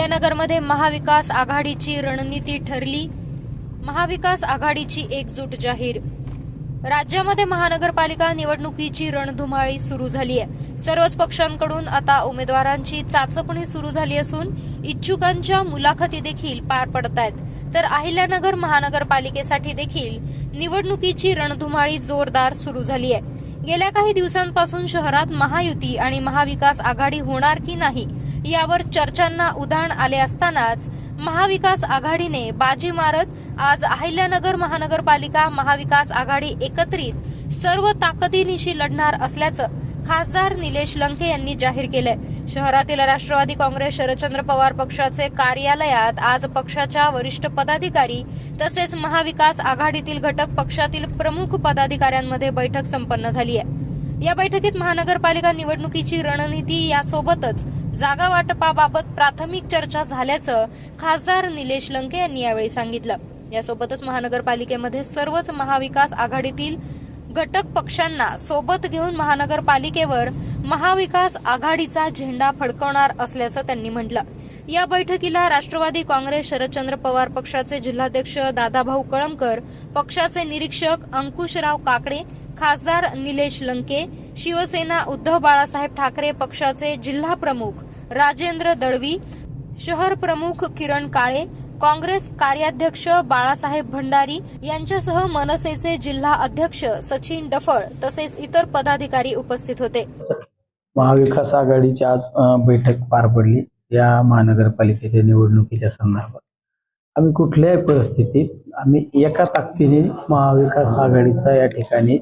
अहिल्यानगरमध्ये महाविकास आघाडीची रणनीती ठरली. महाविकास आघाडीची एकजूट जाहीर. राज्यामध्ये महानगरपालिका निवडणुकीची रणधुमाळी सुरू झाली आहे. सर्वच पक्षांकडून आता उमेदवारांची चाचपणी सुरू झाली असून इच्छुकांच्या मुलाखती देखील पार पडत आहेत. तर अहिल्यानगर महानगरपालिकेसाठी देखील निवडणुकीची रणधुमाळी जोरदार सुरू झाली आहे. गेल्या काही दिवसांपासून शहरात महायुती आणि महाविकास आघाडी होणार की नाही यावर चर्चांना उधाण आले असतानाच महाविकास आघाडीने बाजी मारत आज अहिल्यानगर महानगरपालिका महाविकास आघाडी एकत्रित सर्व ताकदीनिशी लढणार असल्याचं खासदार निलेश लंके यांनी जाहीर केलंय. शहरातील राष्ट्रवादी काँग्रेस शरदचंद्र पवार पक्षाचे कार्यालयात आज पक्षाच्या वरिष्ठ पदाधिकारी तसेच महाविकास आघाडीतील घटक पक्षातील प्रमुख पदाधिकाऱ्यांमध्ये बैठक संपन्न झाली आहे या बैठकीत महानगरपालिका निवडणुकीची रणनीती यासोबतच जागा वाटपाबाबत प्राथमिक चर्चा झाल्याचं खासदार निलेश लंके यांनी यावेळी सांगितलं. यासोबतच महानगरपालिकेमध्ये सर्वच महाविकास आघाडीतील घटक पक्षांना सोबत घेऊन महानगरपालिकेवर महाविकास आघाडीचा झेंडा फडकवणार असल्याचं त्यांनी म्हटलं. या बैठकीला राष्ट्रवादी काँग्रेस शरदचंद्र पवार पक्षाचे जिल्हाध्यक्ष दादाभाऊ कळमकर पक्षाचे निरीक्षक अंकुशराव काकडे खासदार निलेश लंके शिवसेना उद्धव बाळासाहेब ठाकरे पक्षाचे जिल्हा प्रमुख राजेंद्र दळवी शहर प्रमुख किरण काळे काँग्रेस कार्याध्यक्ष बाळासाहेब भंडारी यांच्यासह मनसेचे जिल्हा अध्यक्ष सचिन डफळ तसेच इतर पदाधिकारी उपस्थित होते. महाविकास आघाडीची आज बैठक पार पडली. या महानगरपालिकेच्या निवडणुकीच्या संदर्भात. आम्ही कुठल्याही परिस्थितीत आम्ही एका ताकदीने महाविकास आघाडीचा या ठिकाणी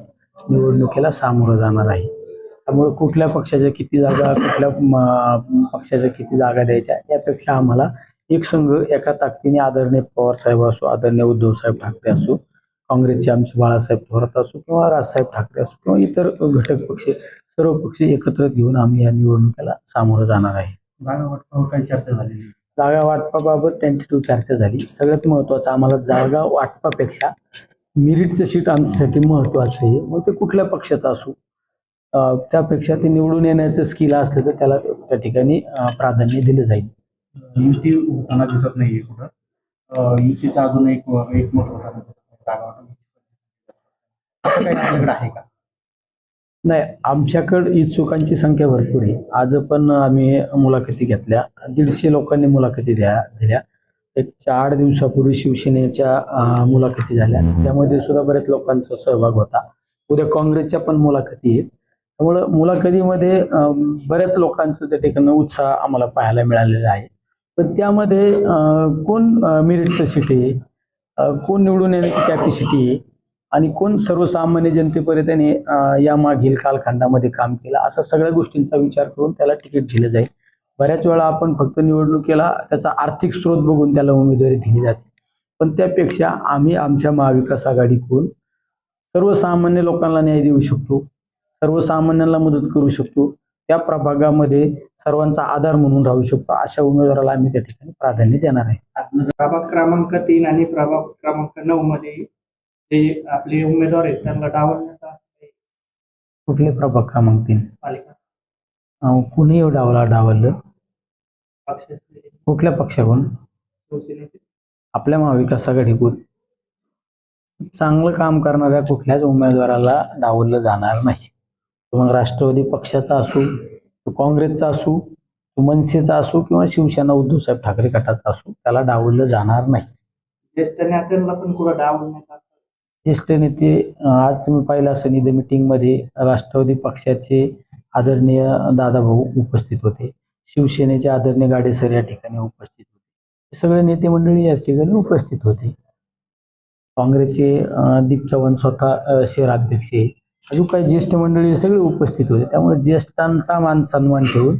निवडणुकीला सामोरं जाणार आहे. त्यामुळे कुठल्या पक्षाच्या किती जागा कुठल्या पक्षाच्या किती जागा द्यायच्या यापेक्षा आम्हाला एक संघ एका ताकदीने आदरणीय पवार साहेब असो आदरणीय उद्धव साहेब ठाकरे असो काँग्रेसचे आमचे बाळासाहेब थोरात असो किंवा राजसाहेब ठाकरे असो किंवा इतर घटक पक्ष सर्व पक्ष एकत्र घेऊन आम्ही या निवडणुकीला सामोरं जाणार आहे. जागा वाटपावर काही चर्चा आहे. जागा वाटपाबाबत टेंटेटिव्ह चर्चा झाली. सगळ्यात महत्वाचं आम्हाला जागा वाटपापेक्षा मिरिटचं सीट आमच्यासाठी महत्वाचं आहे. मग ते कुठल्या पक्षाचं असो त्यापेक्षा ते निवडून येण्याचं स्किल असलं तर त्याला त्या ठिकाणी प्राधान्य दिलं जाईल. युती होताना दिसत नाहीये कुठं. युतीचा अजून एक एक आपल्याकडे आहे का? नाही आमच्याकडे इच्छुकांची संख्या भरपूर आहे. आज पण आम्ही मुलाखती घेतल्या. दीडशे लोकांनी मुलाखती द्या दिल्या. एक चार दिवसापूर्वी शिवसेनेच्या मुलाखती झाल्या. त्यामध्ये सुद्धा बऱ्याच लोकांचा सहभाग होता. उद्या काँग्रेसच्या पण मुलाखती आहेत. त्यामुळं मुलाखतीमध्ये बऱ्याच लोकांचं त्या ठिकाणी उत्साह आम्हाला पाहायला मिळालेला आहे. पण त्यामध्ये कोण मिरिटचं सीट आहे? कोण निवडून येण्याची कॅपॅसिटी आहे? आणि कोण सर्वसामान्य जनतेपर्यंत या मागील कालखंडामध्ये काम केलं? असा सगळ्या गोष्टींचा विचार करून त्याला तिकीट दिलं जाईल. बऱ्याच वेळा आपण फक्त निवडणुकीला त्याचा आर्थिक स्रोत बघून त्याला उमेदवारी दिली जाते. पण त्यापेक्षा आम्ही आमच्या महाविकास आघाडीकडून सर्वसामान्य लोकांना न्याय देऊ शकतो. सर्वसामान्यांना मदत करू शकतो. त्या प्रभागामध्ये सर्वांचा आधार म्हणून राहू शकतो. अशा उमेदवाराला आम्ही त्या ठिकाणी प्राधान्य देणार आहे. प्रभाग क्रमांक तीन आणि प्रभाग क्रमांक नऊ मध्ये जे आपले उमेदवार आहेत त्यांना डावलण्याचा कुठले प्रभाग क्रमांक तीन? पालिका. कुणी डावला डावललं. पक्ष कुठल्या पक्षाकडून? आपल्या महाविकास आघाडीकडून. चांगलं काम करणाऱ्या कुठल्याच उमेदवाराला डावललं जाणार नाही. मग राष्ट्रवादी पक्षाचा असो तो काँग्रेसचा असो तो मनसेचा असो किंवा शिवसेना उद्धवसाहेब ठाकरे गटाचा असो त्याला डावललं जाणार नाही. ज्येष्ठ नेत्यांना पण कुठं डावलण्याचा ज्येष्ठ नेते अं, आज तुम्ही पाहिलं असं निधी मीटिंगमध्ये राष्ट्रवादी पक्षाचे आदरणीय दादाभाऊ उपस्थित होते. शिवसेनेचे आदरणीय गाडेसर या ठिकाणी उपस्थित होते. हे सगळे नेते मंडळी याच ठिकाणी उपस्थित होते. काँग्रेसचे अं, दीप चव्हाण स्वतः अं, शहराध्यक्ष आहे अजून काही ज्येष्ठ मंडळी सगळे उपस्थित होते त्यामुळे ज्येष्ठांचा मान सन्मान ठेवून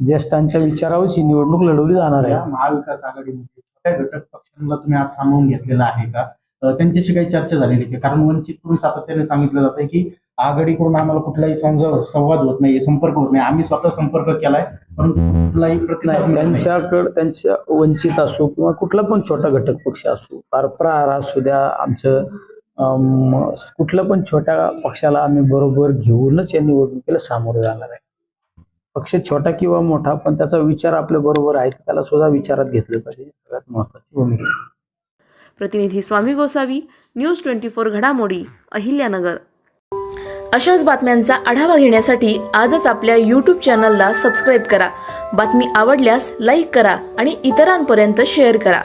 ज्येष्ठांच्या विचारावरच ही निवडणूक लढवली जाणार आहे महाविकास आघाडीमध्ये छोट्या घटक पक्षांना तुम्ही आज सामावून घेतलेला आहे का त्यांच्याशी काही चर्चा झालेली आहे? कारण वंचितकडून सातत्याने सांगितलं जात की आघाडीकडून आम्हाला कुठलाही समजा संवाद होत नाही संपर्क होत नाही आम्ही स्वतः संपर्क केलाय पण कुठलाही प्रतिसाद. त्यांच्याकडे त्यांच्या वंचित असो किंवा कुठला पण छोटा घटक पक्ष असो फार प्रहार असू द्या आमचं कुठल्या पण छोट्या पक्षाला आम्ही बरोबर घेऊनच या निवडणुकीला सामोरं जाणार आहे. पक्ष छोटा किंवा मोठा पण त्याचा विचार आपल्या बरोबर आहे त्याला सुद्धा विचारात घेतलं पाहिजे. सगळ्यात महत्वाची भूमिका प्रतिनिधी Swami Gosavi news twenty four घडामोडी अहिल्यानगर. अशाच बातम्यांचा आढावा घेण्यासाठी आजच आपल्या यूट्यूब चॅनलला सबस्क्राईब करा. बातमी आवडल्यास लाईक करा आणि इतरांपर्यंत शेअर करा.